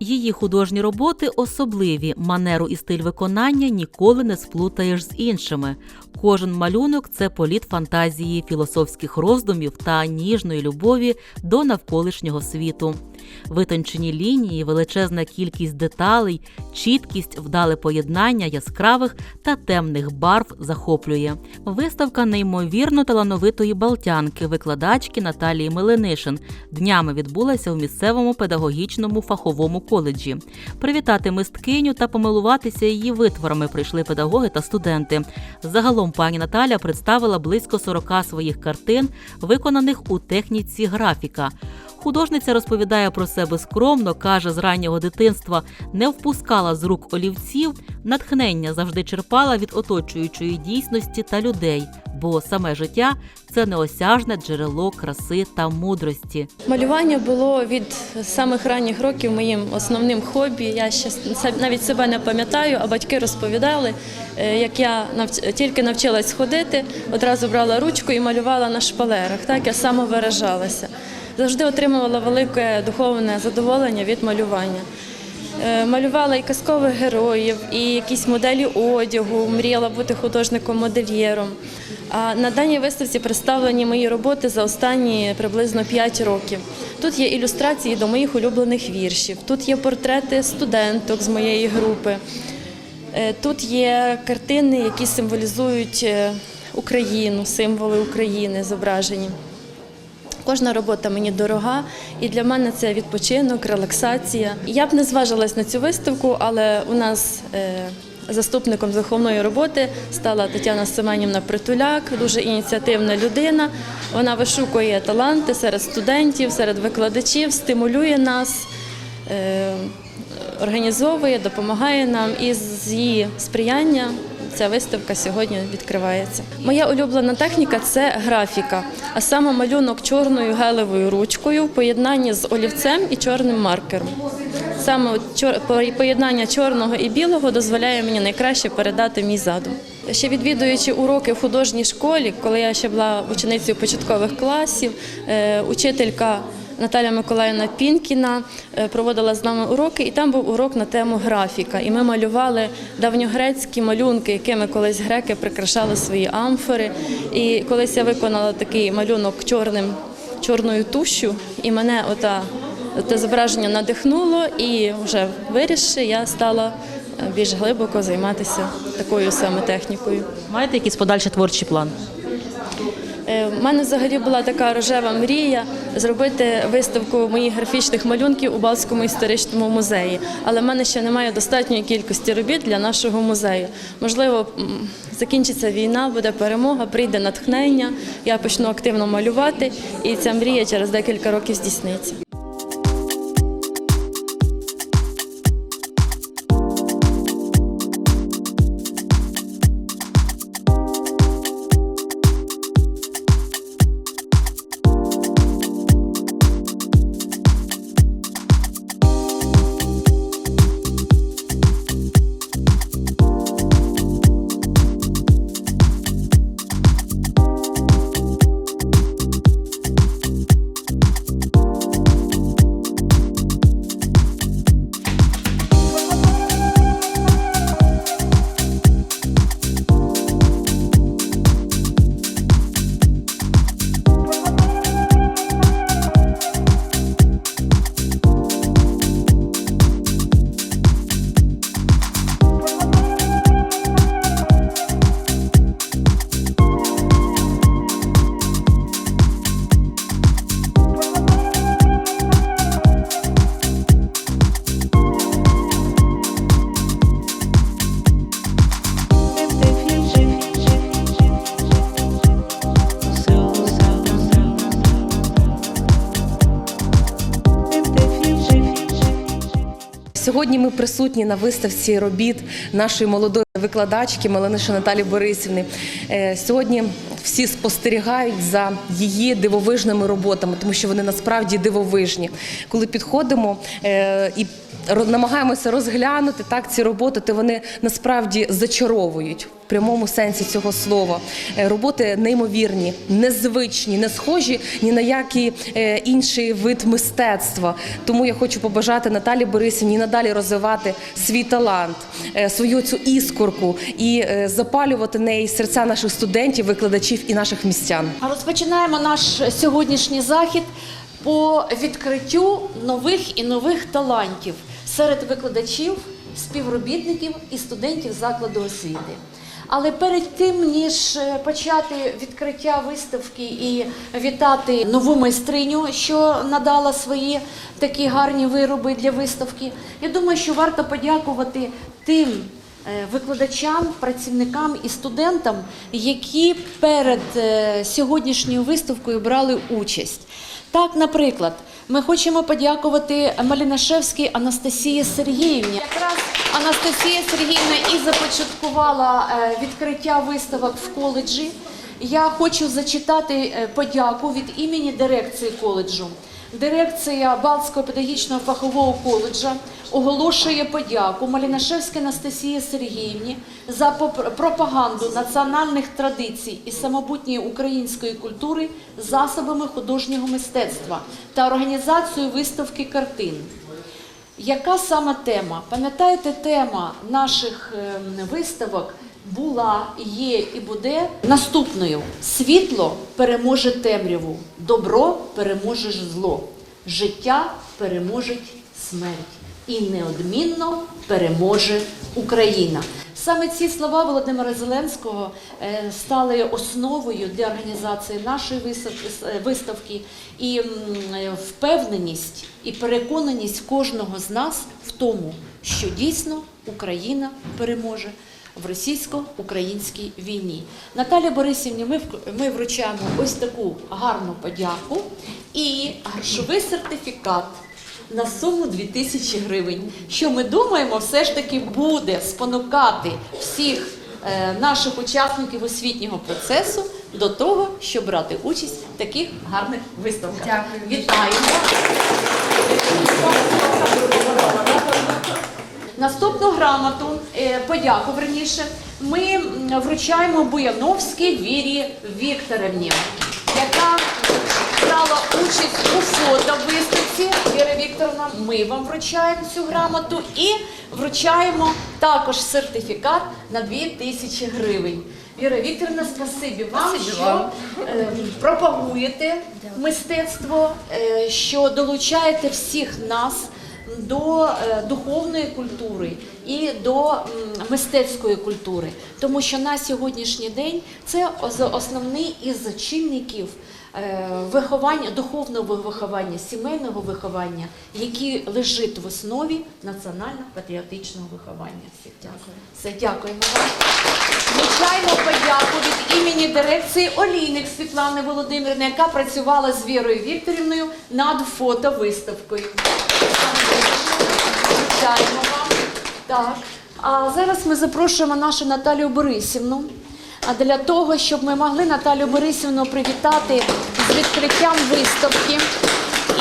Її художні роботи особливі. Манеру і стиль виконання ніколи не сплутаєш з іншими. Кожен малюнок це політ фантазії, філософських роздумів та ніжної любові до навколишнього світу. Витончені лінії, величезна кількість деталей, чіткість, вдале поєднання яскравих та темних барв захоплює. Виставка неймовірно талановитої балтянки, викладачки Наталії Миленишин. Днями відбулася у місцевому педагогічному фаховому коледжі. Привітати мисткиню та помилуватися її витворами прийшли педагоги та студенти. Загалом пані Наталя представила близько 40 своїх картин, виконаних у техніці графіка. Художниця розповідає про себе скромно, каже, з раннього дитинства не впускала з рук олівців, натхнення завжди черпала від оточуючої дійсності та людей, бо саме життя це неосяжне джерело краси та мудрості. Малювання було від самих ранніх років моїм основним хобі. Я ще навіть себе не пам'ятаю, а батьки розповідали, е, як я тільки навчилась ходити, одразу брала ручку і малювала на шпалерах. Так я самовиражалася. Завжди отримувала велике духовне задоволення від малювання. Е, Малювала і казкових героїв, і якісь моделі одягу, мріяла бути художником-модельєром. А на даній виставці представлені мої роботи за останні приблизно 5 років. Тут є ілюстрації до моїх улюблених віршів, тут є портрети студенток з моєї групи, Е, тут є картини, які символізують е, Україну, символи України зображені. Кожна робота мені дорога, і для мене це відпочинок, релаксація. Я б не зважилась на цю виставку, але у нас е, заступником з виховної роботи стала Тетяна Семенівна Притуляк, дуже ініціативна людина. Вона вишукує таланти серед студентів, серед викладачів, стимулює нас. е, Організовує, допомагає нам і з її сприяння ця виставка сьогодні відкривається. Моя улюблена техніка це графіка, а саме малюнок чорною гелевою ручкою в поєднанні з олівцем і чорним маркером. Саме поєднання чорного і білого дозволяє мені найкраще передати мій задум. Ще відвідуючи уроки в художній школі, коли я ще була ученицею початкових класів, е, учителька Наталя Миколаївна Пінкіна е, проводила з нами уроки, і там був урок на тему графіка. І ми малювали давньогрецькі малюнки, якими колись греки прикрашали свої амфори. І колись я виконала такий малюнок чорним, чорною тушшю, і мене ота, те зображення надихнуло, і вже вирішивши, я стала е, більш глибоко займатися такою саме технікою. Маєте якийсь подальший творчий план? Е, У мене взагалі була така рожева мрія зробити виставку моїх графічних малюнків у Балському історичному музеї. Але в мене ще немає достатньої кількості робіт для нашого музею. Можливо, закінчиться війна, буде перемога, прийде натхнення. Я почну активно малювати, і ця мрія через декілька років здійсниться. Сьогодні ми присутні на виставці робіт нашої молодої викладачки Мелениши Наталі Борисівни. Е, Сьогодні всі спостерігають за її дивовижними роботами, тому що вони насправді дивовижні. Коли підходимо е, і намагаємося розглянути так ці роботи, то вони насправді зачаровують. в прямому сенсі цього слова. Е, Роботи неймовірні, незвичні, не схожі ні на який е, інший вид мистецтва. Тому я хочу побажати Наталі Борисівні надалі розвивати свій талант, е, свою цю іскорку і запалювати неї серця наших студентів, викладачів і наших містян. Розпочинаємо наш сьогоднішній захід по відкриттю нових і нових талантів серед викладачів, співробітників і студентів закладу освіти. Але перед тим ніж е, почати відкриття виставки і вітати нову майстриню, що надала свої такі гарні вироби для виставки, я думаю, що варто подякувати тим е, викладачам, працівникам і студентам, які перед е, сьогоднішньою виставкою брали участь. Так, наприклад, ми хочемо подякувати Малінашевській Анастасії Сергіївні. Якраз Анастасія Сергіївна і започаткувала е, відкриття виставок в коледжі. Я хочу зачитати е, подяку від імені дирекції коледжу. Дирекція Балтського педагогічного фахового коледжа оголошує подяку Малінашевській Анастасії Сергіївні за пропаганду національних традицій і самобутньої української культури засобами художнього мистецтва та організацію виставки картин. Яка саме тема? Пам'ятаєте, тема наших ем, виставок була, є і буде наступною: світло переможе темряву, добро переможе зло, життя переможе смерть. І неодмінно переможе Україна. Саме ці слова Володимира Зеленського е, стали основою для організації нашої е, виставки. І е, впевненість і переконаність кожного з нас в тому, що дійсно Україна переможе в російсько-українській війні. Наталі Борисівні ми, ми вручаємо ось таку гарну подяку і грошовий сертифікат на суму 2000 гривень. Що ми думаємо, все ж таки буде спонукати всіх е, наших учасників освітнього процесу до того, щоб брати участь в таких гарних виставках. Дякую. Вітаємо! Наступну грамоту, е, подяку верніше, ми вручаємо Буяновській Вірі Вікторівні, яка брала участь у фото-виставці. Віра Вікторовна, ми вам вручаємо цю грамоту і вручаємо також сертифікат на 2000 гривень. Віра Вікторівна, спасибі вам, що е, пропагуєте мистецтво, е, що долучаєте всіх нас до е, духовної культури і до мистецької культури, тому що на сьогоднішній день це основний із чинників виховання, духовного виховання, сімейного виховання, який лежить в основі національно-патріотичного виховання. Всіх дякую. Все, дякуємо вам. Звичайно, подяку від імені дирекції Олійник Світлани Володимирівни, яка працювала з Вірою Вікторівною над фотовиставкою. Звичайно вам. Так. А зараз ми запрошуємо нашу Наталію Борисівну. А для того, щоб ми могли Наталію Борисівну привітати з відкриттям виставки.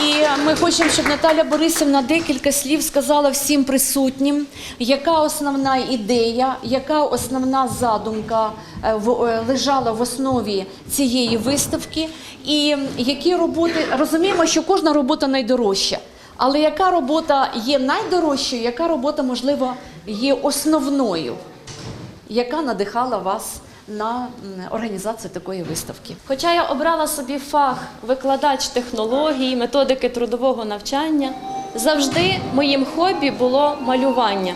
І ми хочемо, щоб Наталя Борисівна декілька слів сказала всім присутнім, яка основна ідея, яка основна задумка е, е, лежала в основі цієї виставки, і які роботи розуміємо, що кожна робота найдорожча. Але яка робота є найдорожчою, яка робота, можливо, є основною, яка надихала вас на організацію такої виставки? Хоча я обрала собі фах викладач технологій, методики трудового навчання, завжди моїм хобі було малювання.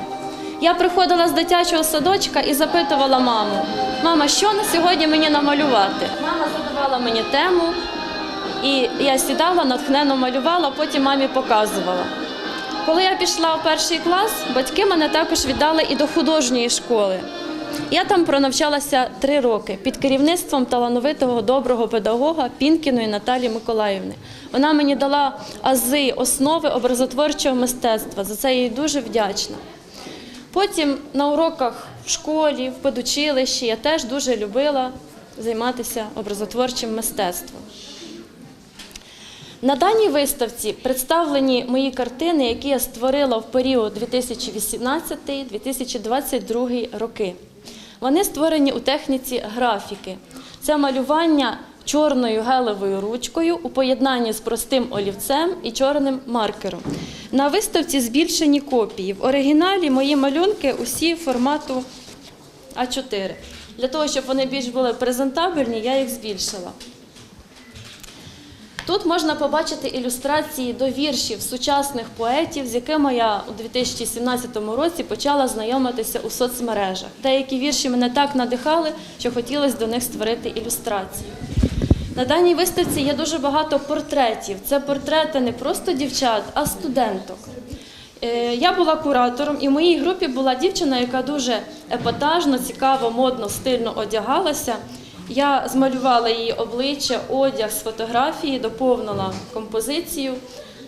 Я приходила з дитячого садочка і запитувала маму: мама, що на сьогодні мені намалювати? Мама задавала мені тему, і я сідала, натхненно малювала, потім мамі показувала. Коли я пішла в перший клас, батьки мене також віддали і до художньої школи. Я там пронавчалася три роки під керівництвом талановитого доброго педагога Пінкіної Наталі Миколаївни. Вона мені дала ази, основи образотворчого мистецтва. За це я їй дуже вдячна. Потім на уроках в школі, в педучилищі я теж дуже любила займатися образотворчим мистецтвом. На даній виставці представлені мої картини, які я створила в період 2018-2022 роки. Вони створені у техніці графіки. Це малювання чорною гелевою ручкою у поєднанні з простим олівцем і чорним маркером. На виставці збільшені копії. В оригіналі мої малюнки усі формату А4. Для того, щоб вони більш були презентабельні, я їх збільшила. Тут можна побачити ілюстрації до віршів сучасних поетів, з якими я у 2017 році почала знайомитися у соцмережах. Деякі вірші мене так надихали, що хотілося до них створити ілюстрації. На даній виставці є дуже багато портретів. Це портрети не просто дівчат, а студенток. Е, Я була куратором, і в моїй групі була дівчина, яка дуже епатажно, цікаво, модно, стильно одягалася. Я змалювала її обличчя, одяг з фотографії, доповнила композицію,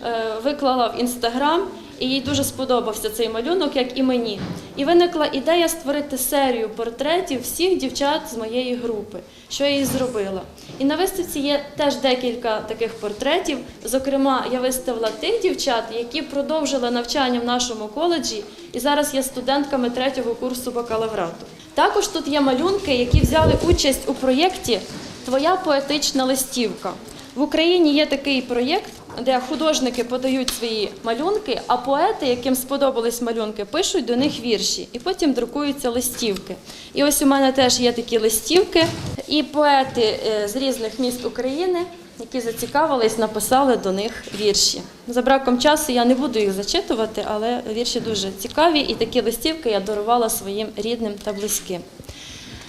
е, виклала в інстаграм, і їй дуже сподобався цей малюнок, як і мені. І виникла ідея створити серію портретів всіх дівчат з моєї групи, що я і зробила. І на виставці є теж декілька таких портретів. Зокрема, я виставила тих дівчат, які продовжили навчання в нашому коледжі, і зараз є студентками третього курсу бакалаврату. Також тут є малюнки, які взяли участь у проєкті Твоя поетична листівка. В Україні є такий проєкт, де художники подають свої малюнки, а поети, яким сподобались малюнки, пишуть до них вірші і потім друкуються листівки. І ось у мене теж є такі листівки, і поети е, з різних міст України, які зацікавились, написали до них вірші. За браком часу я не буду їх зачитувати, але вірші дуже цікаві, і такі листівки я дарувала своїм рідним та близьким.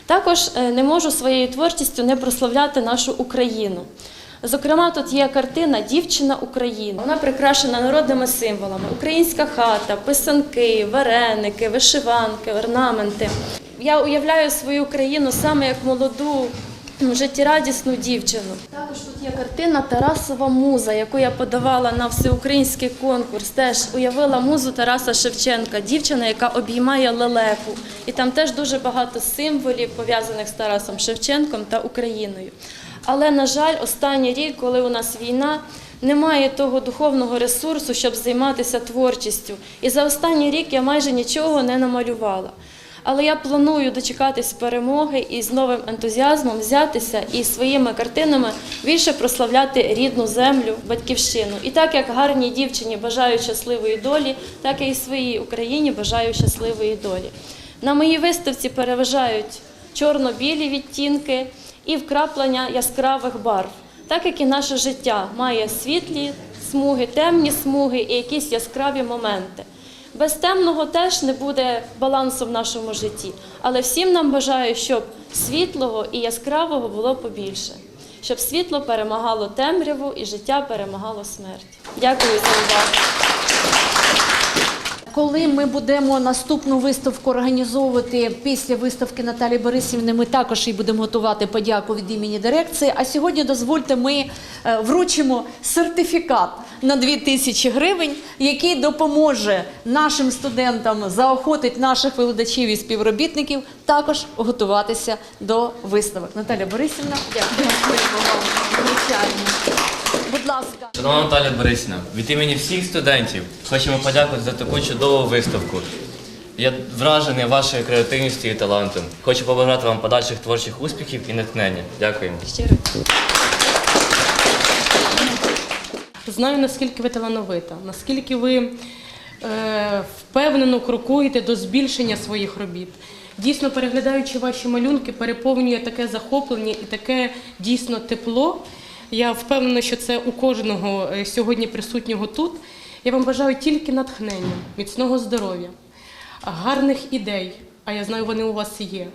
Також е, не можу своєю творчістю не прославляти нашу Україну. Зокрема, тут є картина Дівчина України. Вона прикрашена народними символами: українська хата, писанки, вареники, вишиванки, орнаменти. Я уявляю свою країну саме як молоду, життєрадісну дівчину. Також тут є картина Тарасова муза, яку я подавала на всеукраїнський конкурс. Теж уявила музу Тараса Шевченка, дівчина, яка обіймає лелеку. І там теж дуже багато символів пов'язаних з Тарасом Шевченком та Україною. Але, на жаль, останній рік, коли у нас війна, немає того духовного ресурсу, щоб займатися творчістю. І за останній рік я майже нічого не намалювала. Але я планую дочекатись перемоги і з новим ентузіазмом взятися і своїми картинами більше прославляти рідну землю, батьківщину. І так як гарній дівчині бажаю щасливої долі, так і своїй Україні бажаю щасливої долі. На моїй виставці переважають чорно-білі відтінки і вкраплення яскравих барв, так як і наше життя має світлі смуги, темні смуги і якісь яскраві моменти. Без темного теж не буде балансу в нашому житті, але всім нам бажаю, щоб світлого і яскравого було побільше, щоб світло перемагало темряву і життя перемагало смерть. Дякую за увагу. Коли ми будемо наступну виставку організовувати після виставки Наталі Борисівни, ми також і будемо готувати подяку від імені дирекції. А сьогодні дозвольте, ми е, вручимо сертифікат на 2 тисячі гривень, який допоможе нашим студентам заохотить наших викладачів і співробітників також готуватися до виставок. Наталя Борисівна. Звичайно. Будь ласка. Шановна Наталя Борисівна, від імені всіх студентів хочемо подякувати за таку чудову виставку. Я вражений вашою креативністю і талантом. Хочу побажати вам подальших творчих успіхів і натхнення. Дякуємо. Щиро. Знаю, наскільки ви талановита, наскільки ви е, впевнено крокуєте до збільшення своїх робіт. Дійсно, переглядаючи ваші малюнки, переповнює таке захоплення і таке дійсно тепло. Я впевнена, що це у кожного е, сьогодні присутнього тут. Я вам бажаю тільки натхнення, міцного здоров'я, гарних ідей, а я знаю, вони у вас є.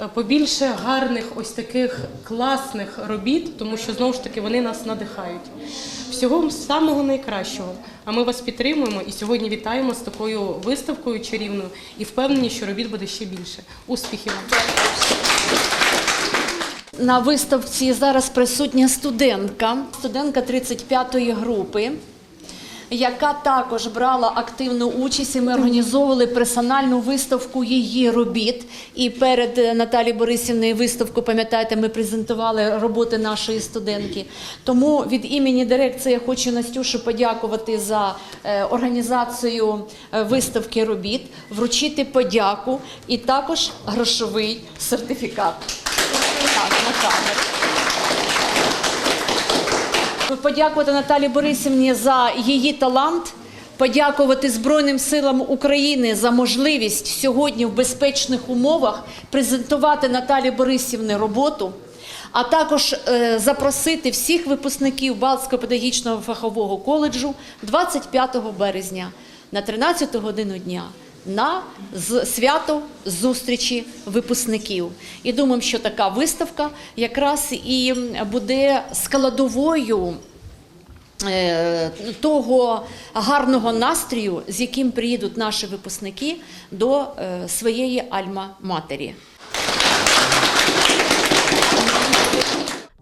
Е, Побільше гарних ось таких класних робіт, тому що знову ж таки вони нас надихають. Всього самого найкращого. А ми вас підтримуємо і сьогодні вітаємо з такою виставкою чарівною і впевнені, що робіт буде ще більше. Успіхів вам! На виставці зараз присутня студентка, студентка 35-ї групи. яка також брала активну участь. І ми організовували персональну виставку її робіт. І перед е, Наталією Борисівною виставку, пам'ятаєте, ми презентували роботи нашої студентки. Тому від імені дирекції я хочу Настюшу подякувати за е, організацію е, виставки робіт, вручити подяку і також грошовий сертифікат. Подякувати Наталі Борисівні за її талант. Подякувати Збройним силам України за можливість сьогодні в безпечних умовах презентувати Наталі Борисівни роботу, а також е, запросити всіх випускників Балтського педагогічного фахового коледжу 25 березня на 13 годину дня на свято зустрічі випускників. І думаємо, що така виставка якраз і буде складовою е, того гарного настрою, з яким приїдуть наші випускники до е, своєї альма-матері.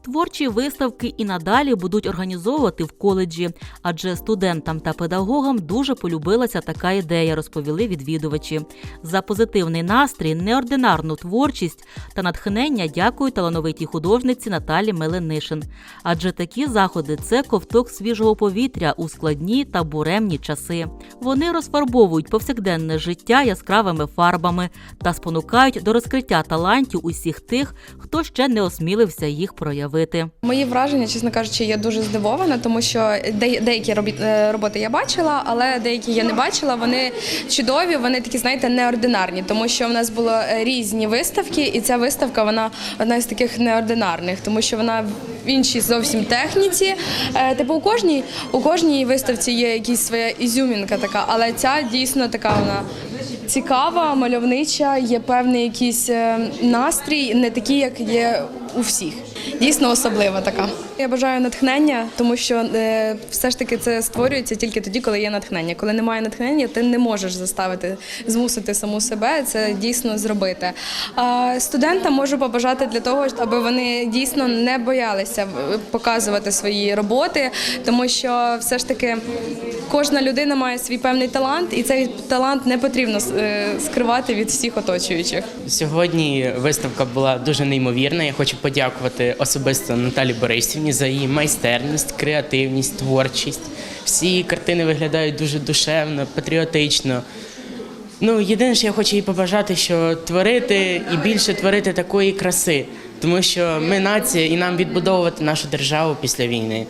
Творчі виставки і надалі будуть організовувати в коледжі, адже студентам та педагогам дуже полюбилася така ідея, розповіли відвідувачі. За позитивний настрій, неординарну творчість та натхнення дякують талановитій художниці Наталі Меленишин. Адже такі заходи це ковток свіжого повітря у складні та буремні часи. Вони розфарбовують повсякденне життя яскравими фарбами та спонукають до розкриття талантів усіх тих, хто ще не осмілився їх проявити. Мої враження, чесно кажучи, я дуже здивована, тому що деякі е, роботи я бачила, але деякі я не бачила. Вони чудові, вони такі, знаєте, неординарні, тому що в нас було е, різні виставки, і ця виставка вона одна з таких неординарних, тому що вона в іншій зовсім техніці. Е, Типу, у кожній у кожній виставці є якась своя ізюмінка така, але ця дійсно така вона. Цікава, мальовнича, є певний якийсь настрій, не такий, як є у всіх. Дійсно особлива така. Я бажаю натхнення, тому що е, все ж таки це створюється тільки тоді, коли є натхнення. Коли немає натхнення, ти не можеш заставити змусити саму себе це дійсно зробити. А студентам можу побажати для того, аби вони дійсно не боялися показувати свої роботи, тому що все ж таки кожна людина має свій певний талант, і цей талант не потрібно е, скривати від всіх оточуючих. Сьогодні виставка була дуже неймовірна. Я хочу подякувати особисто Наталі Борисівні за її майстерність, креативність, творчість. Всі її картини виглядають дуже душевно, патріотично. Ну, єдине, що я хочу їй побажати, що творити і більше творити такої краси, тому що ми нація і нам відбудовувати нашу державу після війни.